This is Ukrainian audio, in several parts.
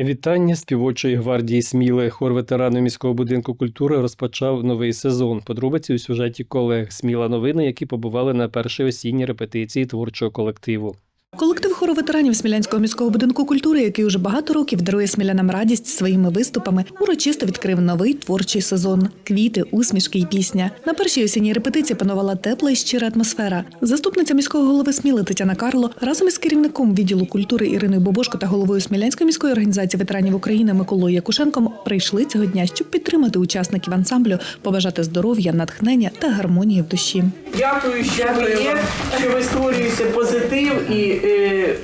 Вітання співочої гвардії Сміли. Хор ветеранів міського будинку культури розпочав новий сезон. Подробиці у сюжеті колег Сміла новини, які побували на першій осінній репетиції творчого колективу. Колектив хору ветеранів Смілянського міського будинку культури, який уже багато років дарує смілянам радість своїми виступами, урочисто відкрив новий творчий сезон. Квіти, усмішки і пісня. На першій осінній репетиції панувала тепла і щира атмосфера. Заступниця міського голови Сміли Тетяна Карло разом із керівником відділу культури Іриною Бобошко та головою Смілянської міської організації ветеранів України Миколою Якушенком прийшли цього дня, щоб підтримати учасників ансамблю, побажати здоров'я, натхнення та гармонії в душі. Дякую, що ви створюєте позитив і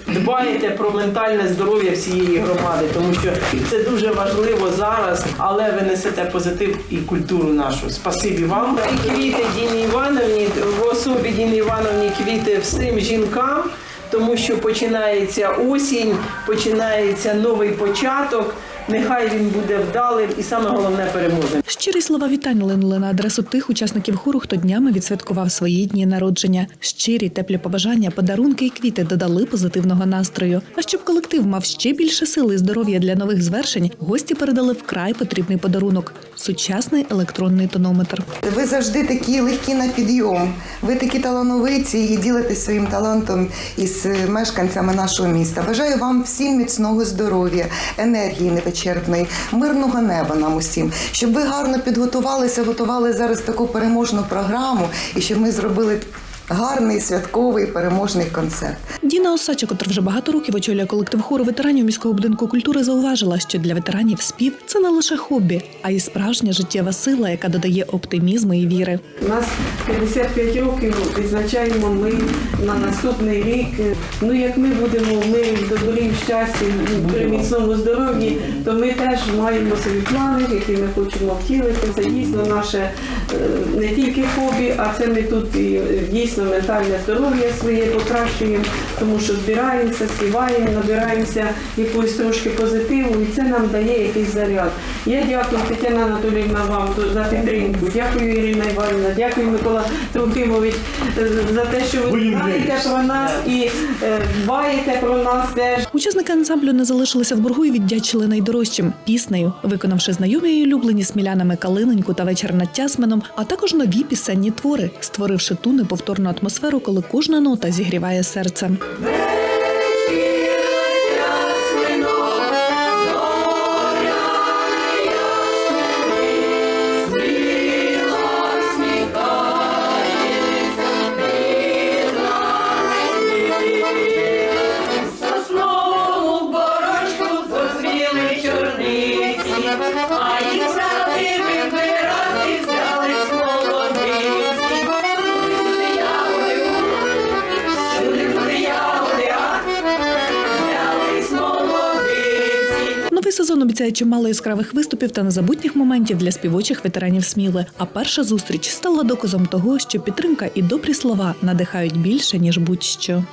дбаєте про ментальне здоров'я всієї громади, тому що це дуже важливо зараз, але ви несете позитив і культуру нашу. Спасибі вам. І квіти Діні Івановні, в особі Діні Івановні квіти всім жінкам, тому що починається осінь, починається новий початок. Нехай він буде вдалим і саме головне переможним. Щирі слова вітань линули на адресу тих учасників хору, хто днями відсвяткував свої дні народження. Щирі теплі побажання, подарунки і квіти додали позитивного настрою. А щоб колектив мав ще більше сили і здоров'я для нових звершень, гості передали вкрай потрібний подарунок сучасний електронний тонометр. Ви завжди такі легкі на підйом. Ви такі талановиті і ділитесь своїм талантом із е, мешканцями нашого міста. Бажаю вам всім міцного здоров'я, енергії невичерпної, мирного неба нам усім, щоб ви гарно підготувалися, готували зараз таку переможну програму, і щоб ми зробили гарний святковий переможний концерт. Діна Осача, котра вже багато років очолює колектив хору ветеранів міського будинку культури, зауважила, що для ветеранів спів це не лише хобі, а й справжня життєва сила, яка додає оптимізму і віри. У нас 55 років відзначаємо ми на наступний рік. Ну як ми будемо ми в добрі, в щасті, при міцному здоров'ї, то ми теж маємо свої плани, які ми хочемо втілити. Це дійсно наше е, не тільки хобі, а це ми тут і е, дійсно ментальне здоров'я своє покращуємо, тому що збираємося, співаємо, набираємося якоїсь трошки позитиву, і це нам дає якийсь заряд. Я дякую Тетяна Анатоліївна вам за підтримку. Дякую Ірина Іванівна, дякую Микола Трохимович е, за те, що ви знаєте про нас і е, дбаєте про нас теж. Учасники ансамблю не залишилися в боргу і віддячили найдорожчим піснею, виконавши знайомі і улюблені смілянами Калиненьку та вечір над Тясмином, а також нові пісенні твори, створивши ту неповторну атмосферу, коли кожна нота зігріває серце. Новий сезон обіцяє чимало яскравих виступів та незабутніх моментів для співочих ветеранів Сміли. А перша зустріч стала доказом того, що підтримка і добрі слова надихають більше ніж будь-що.